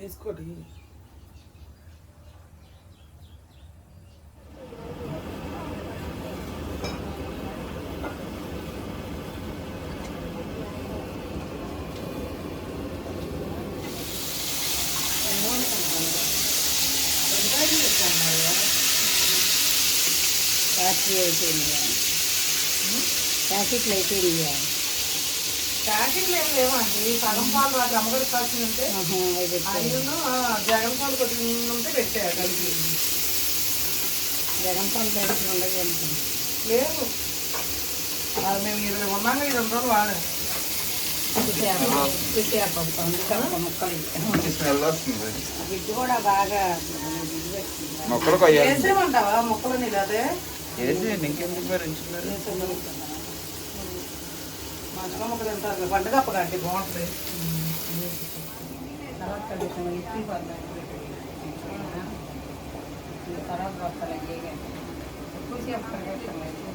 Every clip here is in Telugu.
వేసుకోటి ఫ్యాక్టరీ అయిపోయింది ప్యాకెట్లు అయిపోయింది ప్యాకెట్లు ఏం లేవండి. సగం పాలు వాటి అమ్మగారి కాల్సిన ఉంటే అయినా జగన్ పాలు ఉంటే కలిపి జగన్ పాలు ప్యాకెట్లు ఉండదు లేవు. అది మేము ఇరవై ఉన్నాం ఈ రెండు రోజులు వాడాం. మొక్కలు కొయ్యాలి. వేసేమంటావా మొక్కలు నీళ్ళు అదే? ఇంకెందుకు మరి ఉంచుతున్నారు మంచిగా మొక్క తింటారు పండుగ అప్పగండి బాగుంటుంది తర్వాత కలుగుతాం ఇప్పి పడతాం తర్వాత వస్తాను ఎక్కువ సేపు కలుగుతాం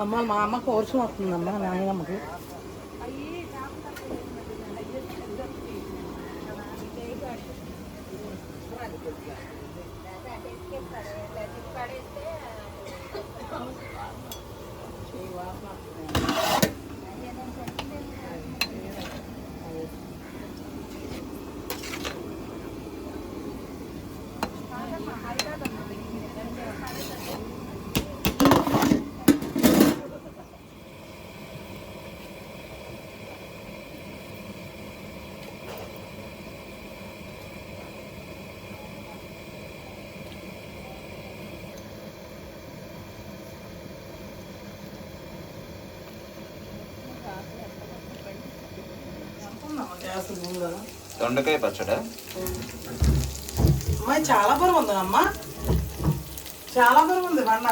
అమ్మ మా అమ్మ కోర్సు వస్తుందమ్మా నాయనమ్మకి దొండకాయ పచ్చడా? అమ్మాయి చాలా బరువు ఉంది అమ్మా. చాలా బరువు ఉంది బండ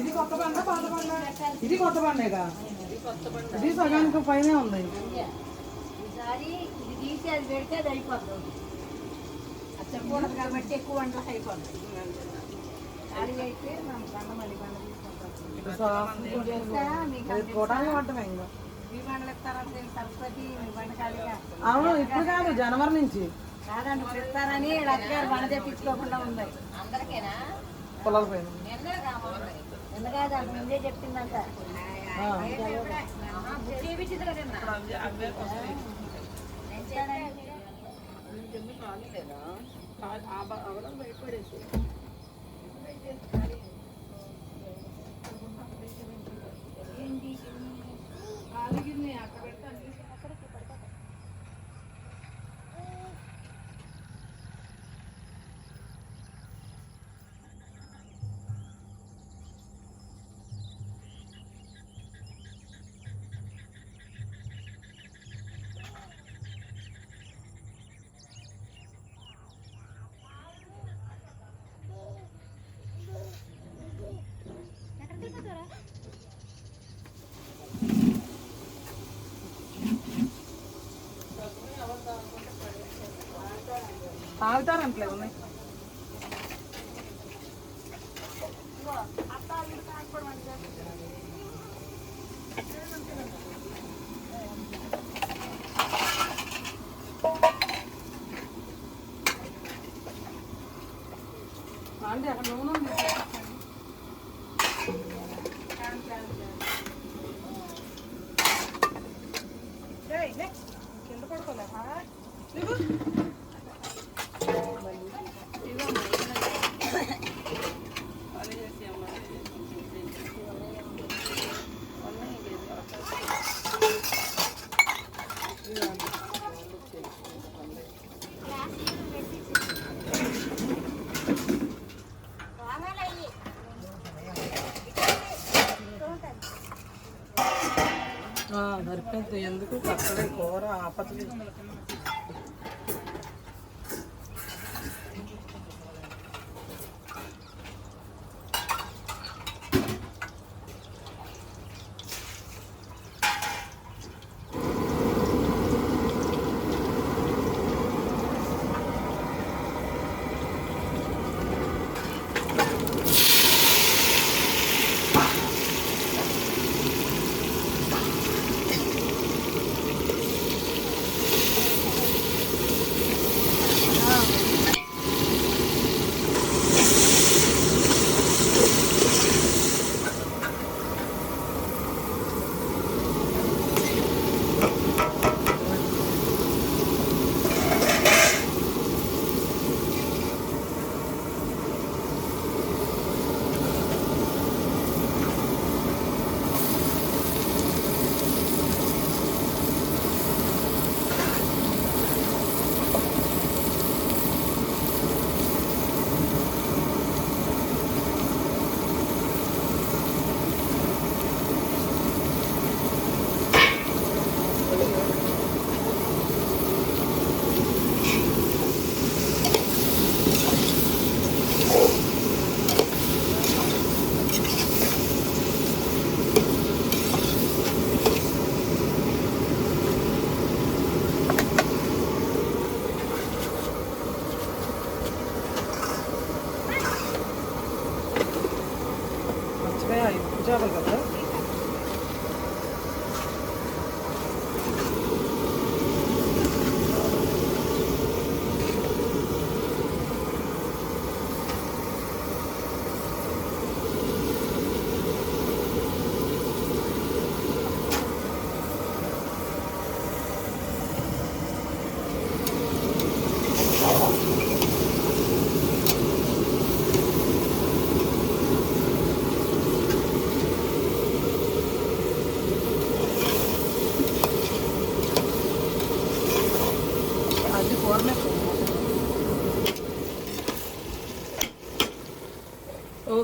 ఇది కొత్త బండ పాత బండ ఇది కొత్త బండేగా ఇది సగానికి పైనే ఉంది. కాబట్టి ఎక్కువ వంటలకు అయిపోతుంది కోటాలు పట్టమే ఇంకా. అవును ఇప్పుడు కాదు జనవరి నుంచి. కాదండి ఇప్పుడు ఇస్తారని తెప్పించుకోకుండా ఉంది. పొలాల పైన ఎందుకంటే అంత ముందే చెప్పిందంట. ఆ. అంటలేదు ఉన్నాయి ఎందుకు పచ్చడి కూర ఆపత్తి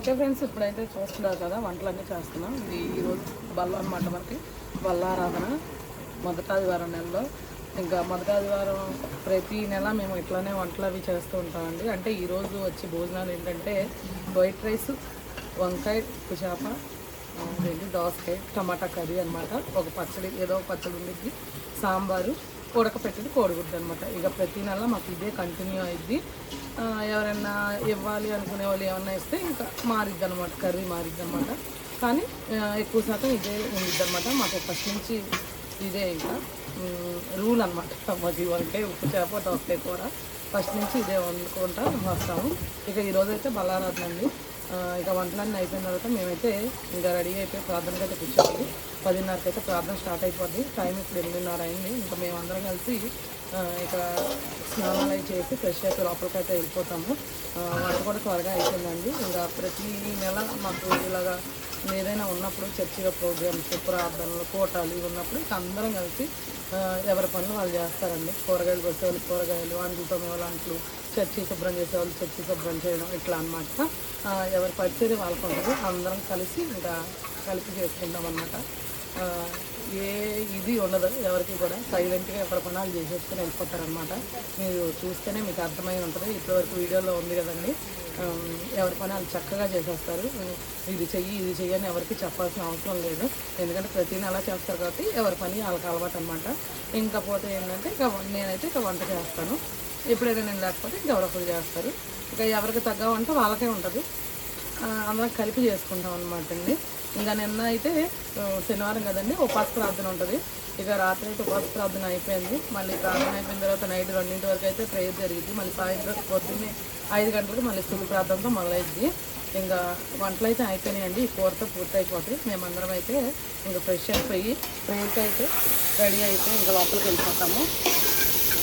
ఓకే ఫ్రెండ్స్ ఇప్పుడైతే చూస్తున్నారు కదా వంటలన్నీ చేస్తున్నాం. ఇది ఈరోజు బల్ల అనమాట మనకి. బల్లారాధన మొదటి ఆదివారం నెలలో. ఇంకా మొదటి ఆదివారం ప్రతి నెల మేము ఇట్లానే వంటలు అవి చేస్తూ ఉంటామండి. అంటే ఈరోజు వచ్చి భోజనాలు ఏంటంటే వైట్ రైస్ వంకాయ ఉప్పు చేప దోసకాయ టమాటా కర్రీ అనమాట ఒక పచ్చడి ఏదో ఒక పచ్చడి ఉండిద్ది. సాంబారు ఉడకపెట్టింది కోడిగుడ్డు అనమాట ఇక ప్రతి నెల మాకు ఇదే కంటిన్యూ అయింది ఎవరైనా ఇవ్వాలి అనుకునే వాళ్ళు ఏమన్నా ఇస్తే ఇంకా మారిద్ది అనమాట కర్రీ మారిద్ది అనమాట కానీ ఎక్కువ శాతం ఇదే ఉండిద్ది అనమాట మాకు ఫస్ట్ నుంచి ఇదే ఇంకా. రూల్ అనమాట మాకు ఈ ఉప్పు చేప దోసకాయ కూర. ఫస్ట్ నుంచి ఇదే వండుకుంటా వస్తాము. ఇక ఈరోజు అయితే బల్లారాధన అండి ఇక వంటలన్నీ అయిపోయిన తర్వాత మేమైతే ఇంకా రెడీ అయిపోయి ప్రార్థనకి అయితే కూర్చోవాలి. పదిన్నరకి అయితే ప్రార్థన స్టార్ట్ అయిపోద్ది. టైం ఇప్పుడు ఎనిమిదిన్నర అయింది. ఇంకా మేమందరం కలిసి ఇక స్నానాలు అవి చేసి ఫ్రెష్ అయితే లోపలికి అయితే వెళ్ళిపోతాము వంట కూడా త్వరగా అయిపోయిందండి. ఇంకా ప్రతి నెల మాకు ఇలాగా ఏదైనా ఉన్నప్పుడు చర్చిలో ప్రోగ్రామ్స్ ప్రార్థనలు కోటాలు ఇవి ఉన్నప్పుడు ఇక అందరం కలిసి ఎవరి పనులు వాళ్ళు చేస్తారండి. కూరగాయలు కొట్టేవాళ్ళు కూరగాయలు అంట్లు తోమేవాళ్ళు అంట్లు చర్చి శుభ్రం చేసేవాళ్ళు చర్చి శుభ్రం చేయడం ఇట్లా అనమాట ఎవరి పరిచర్య వాళ్ళకు ఉంటుంది అందరం కలిసి ఇంకా కలిపి చేసుకుంటాం అనమాట ఏ ఇది ఉండదు. ఎవరికి కూడా సైలెంట్గా ఎవరి పనాలు చేసేసుకుని వెళ్ళిపోతారనమాట మీరు చూస్తేనే మీకు అర్థమై ఉంటుంది. ఇప్పటివరకు వీడియోలో ఉంది కదండి. ఎవరి పని చక్కగా చేసేస్తారు. ఇది చెయ్యి ఇది చెయ్యి అని ఎవరికి చెప్పాల్సిన అవసరం లేదు. ఎందుకంటే ప్రతి నెల చేస్తారు కాబట్టి ఎవరి పని వాళ్ళకి అలవాటు అనమాట ఇంకా పోతే ఏంటంటే ఇక నేనైతే ఇక వంట చేస్తాను. ఎప్పుడైనా నేను లేకపోతే ఇంకా ఎవరొకరు చేస్తారు. ఇక ఎవరికి తగ్గ వంట వాళ్ళకే ఉంటుంది. అందరం కలిపి చేసుకుంటాం అనమాట అండి. ఇంకా నిన్న అయితే శనివారం కదండి ఉపాస ప్రార్థన ఉంటుంది. ఇక రాత్రి అయితే ఉపాస ప్రార్థన అయిపోయింది. మళ్ళీ ప్రార్థన అయిపోయిన తర్వాత నైట్ రెండింటి వరకు అయితే ప్రేయర్ జరిగింది. మళ్ళీ సాయంత్రం పొద్దున్నే ఐదు గంటలకు మళ్ళీ స్థుతి ప్రార్థనతో మొదలైద్ది ఇంకా వంటలు అయితే అయిపోయినాయండి. ఈ కూరతో పూర్తి అయిపోతాయి మేమందరం అయితే ఇంకా ఫ్రెష్ అయిపోయి ప్రేయర్కి అయితే రెడీ అయితే ఇంకా లోపలికి వెళ్ళిపోతాము.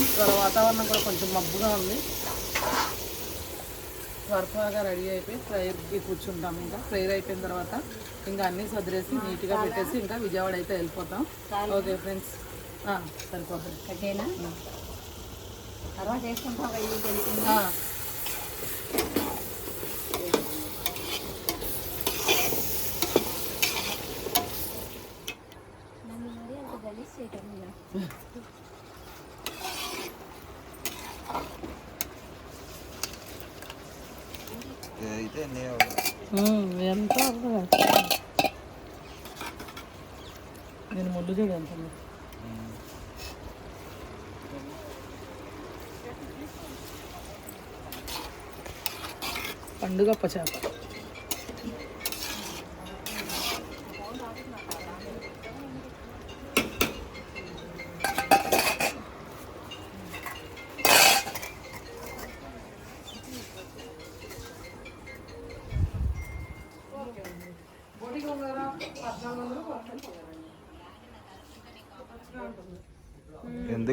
ఇక్కడ వాతావరణం కూడా కొంచెం మబ్బుగా ఉంది. త్వరగా రెడీ అయిపోయి ప్రేయర్కి కూర్చుంటాం ఇంకా ప్రేయర్ అయిపోయిన తర్వాత ఇంకా అన్నీ సదిరేసి నీట్గా పెట్టేసి ఇంకా విజయవాడ అయితే వెళ్ళిపోతాం. Okay friends. సరిపోతుంది. కట్టేనా తర్వాత వేసుకుంటాం ఇది తెలిసింది ఆ, నన్ను మరి అంత గలీజ్ అయితే ఎన్ని అవ్వదు. ఎంత నేను ముళ్ళు చూడు ఎంత పండుగ చేప.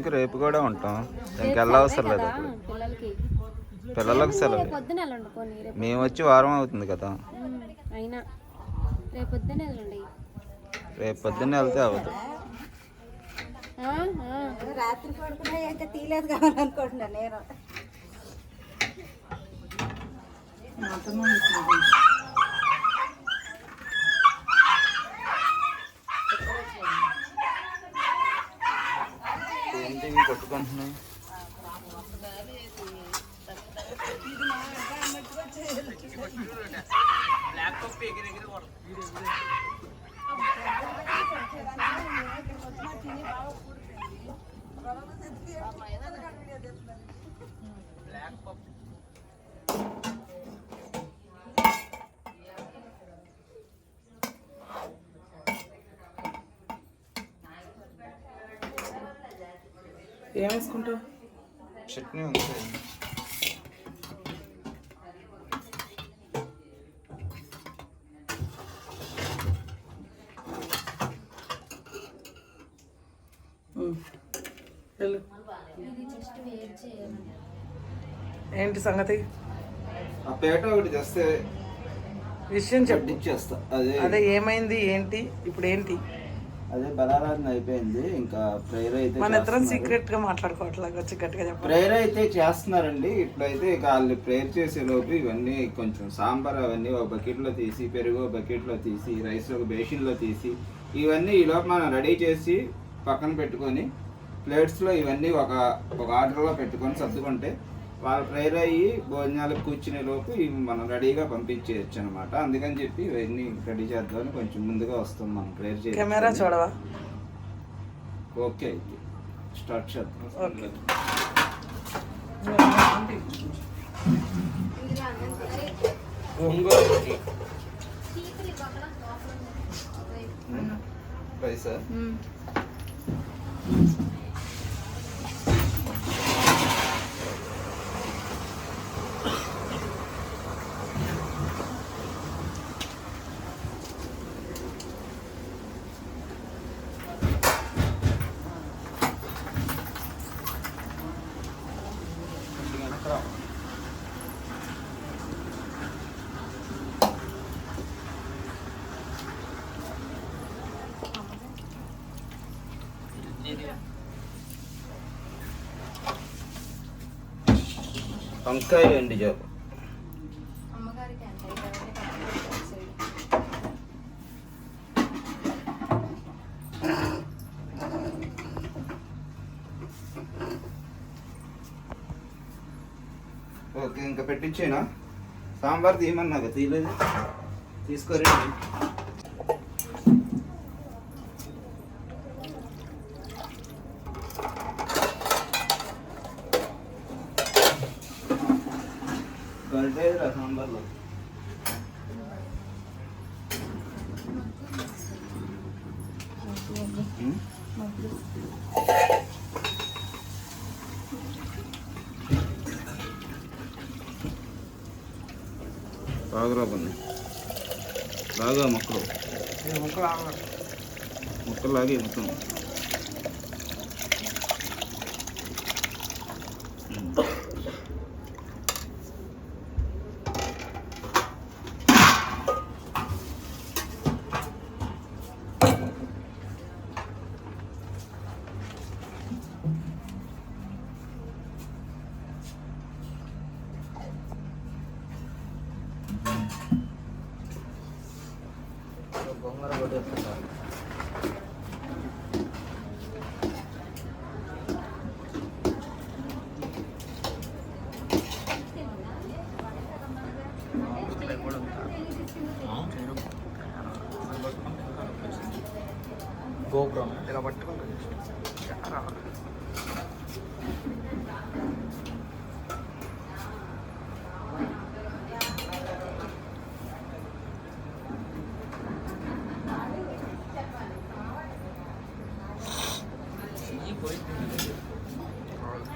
ఎందుకు రేపు కూడా ఉంటాం. ఇంకెళ్ళ అవసరం లేదు పిల్లలకి. సెలవు. మేము వచ్చి వారం అవుతుంది కదా. రేపు పొద్దున్నే వెళ్తే అవ్వదు. రాత్రి పడుకున్నా ఇంకా తీలేదు కావాలనుకుంటున్నా నేను. అన్నీ కొట్టుకుంటున్నాయి. బ్లాక్ పప్పు వేసుకుంటావు చట్నీ ఉంది. ఏంటి సంగతి? ఆ పేట ఒకటి తెస్తే విషయం చెప్పు. అదే. అదే ఏమైంది ఏంటి? ఇప్పుడు ఏంటి? అదే బలారాధన అయిపోయింది. ఇంకా ప్రేయర్ అయితే మన ఇద్దరం చేస్తున్నారు. సీక్రెట్గా మాట్లాడుకోవట్లేదు వచ్చి గట్టిగా చెప్పాలి ప్రేయర్ అయితే చేస్తున్నారండి. ఇప్పుడైతే ఇక వాళ్ళు ప్రేయర్ చేసే లోపు ఇవన్నీ కొంచెం సాంబార్ అవన్నీ ఒక బకెట్లో తీసి పెరుగు బకెట్లో తీసి రైస్ ఒక బేషన్లో తీసి ఇవన్నీ ఈ లోపు మనం రెడీ చేసి పక్కన పెట్టుకొని ప్లేట్స్లో ఇవన్నీ ఒక ఒక ఆర్డర్లో పెట్టుకొని సర్దుకుంటే వాళ్ళు ప్రేయర్ అయ్యి భోజనాలకు కూర్చునే లోపు ఇవి మనం రెడీగా పంపించేయచ్చు అనమాట అందుకని చెప్పి ఇవన్నీ రెడీ చేద్దామని కొంచెం ముందుగా వస్తాం మనం ప్రేయర్ చేసి. కెమెరా చూడవా? ఓకే అయితే. స్టార్ట్ చేద్దాం. ఒంగోలు పైసా? వంకాయ ఎంత ఇవ్వాలి? ఓకే ఇంకా పెట్టించేనా సాంబార్ తీయమన్నాక తీయలేదు? తీసుకోరండి కలిపేదిరా సాంబార్లో? బాగా పని. బాగా మొక్కలు. మొక్కలు లాగే మొత్తం. This.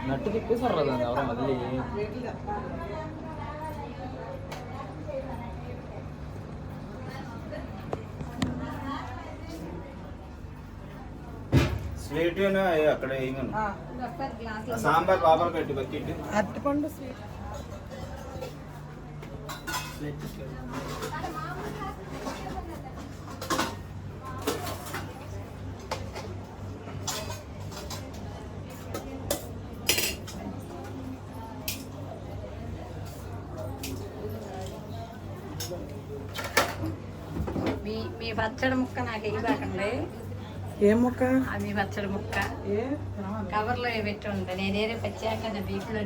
నట్టు తిప్పేసారు కదా ఎవరో మళ్ళీ. స్వీట్ అక్కడ ఆ సాంబార్ పాపర్ కట్టి బకెట్ అరటిపండు స్వీట్. మీ ఏం ముక్క? మీ పచ్చడి ముక్క. ఏ? కవర్లో పెట్టి ఉంది నేను ఏరే పచ్చాక నా బీపులో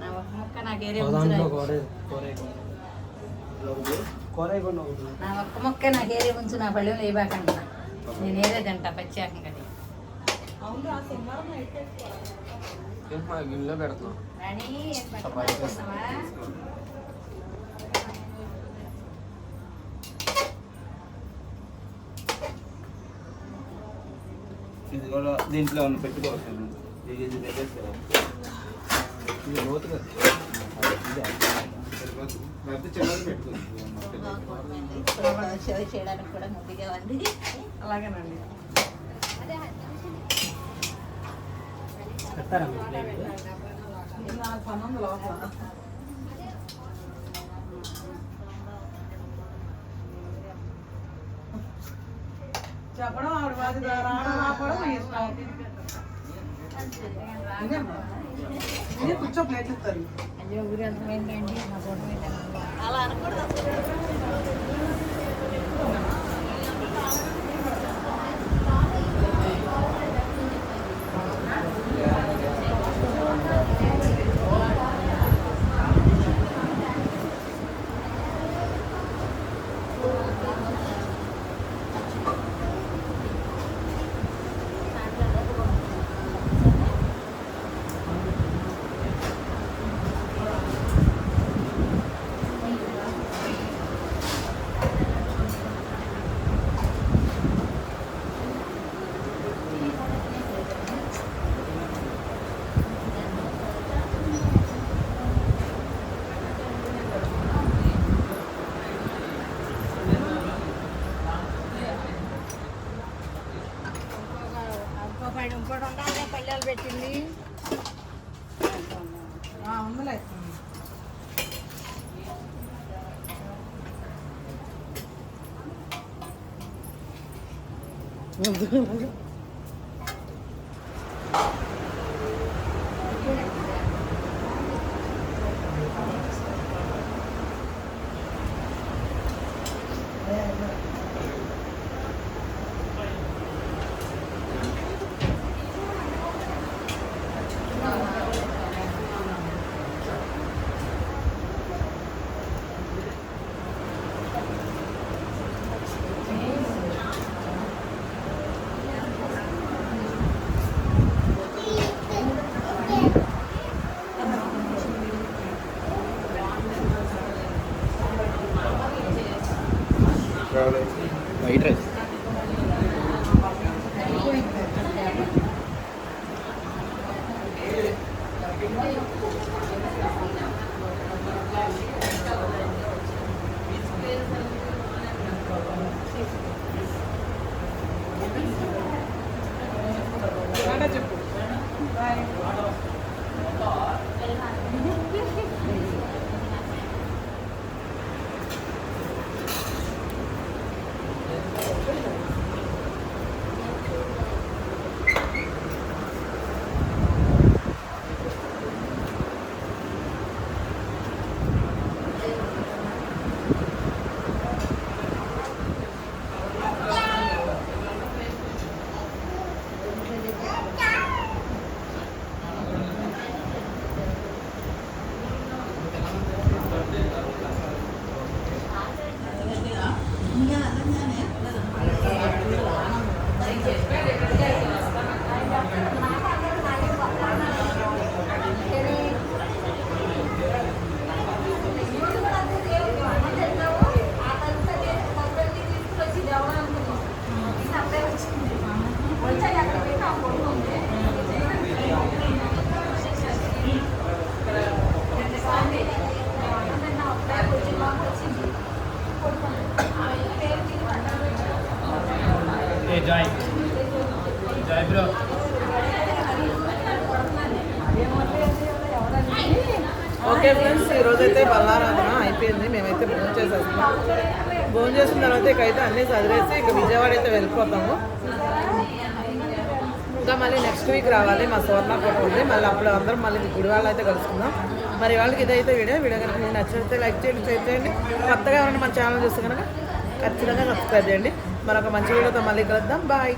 నా ఒక ముక్క నాకు ఏరే దాంట్లో ఉంచు కూర కూర కూర అయిపోయినా ఒకటి. నా ఒక్క ముక్క నాకు ఏరే ఉంచు నా పళ్ళు వేయబాకండి నేను ఏరే తింటా పచ్చాక కదా గిన్నెలో ఇది కూడా దీంట్లో ఉన్న పెట్టుకోవచ్చు ఇది పెట్టేస్తారా? ఇది లోతుగా. చేయడానికి కూడా ముద్దుగా ఉంది అలాగేనండి ఇది నాకు పని ఉంది లోపల చెప్పడం ఆవిడ బాధ్యత రావడం రాకపోవడం మీ ఇష్టం. ఇదే కూర్చో ప్లేట్ ఇస్తారు. అలా అనకూడదు 누가 누가 వైట్ రైస్ టాటా చెప్పు బాయ్ ఓకే ఫ్రెండ్స్ ఈరోజు అయితే బల్లారాధన అయిపోయింది మేమైతే భోజనం చేసేస్తున్నాం భోజనం చేసిన తర్వాత ఇక అయితే అన్నీ చదివేసి ఇక విజయవాడ వద్దాము ఇంకా మళ్ళీ నెక్స్ట్ వీక్ రావాలి మా సువర్ణ కూడా ఉంది. మళ్ళీ అప్పుడు అందరం మళ్ళీ గుడి వాళ్ళు అయితే కలుసుకుందాం. మరి వాళ్ళకి ఇదైతే వీడియో వీడియో కనుక మీకు నచ్చితే లైక్ చేయండి షేర్ చేయండి. కొత్తగా ఉన్న మన ఛానల్ చూస్తే కనుక ఖచ్చితంగా సబ్స్క్రైబ్ చేయండి. మరొక మంచి వీడియోతో మళ్ళీ కలుద్దాం. బాయ్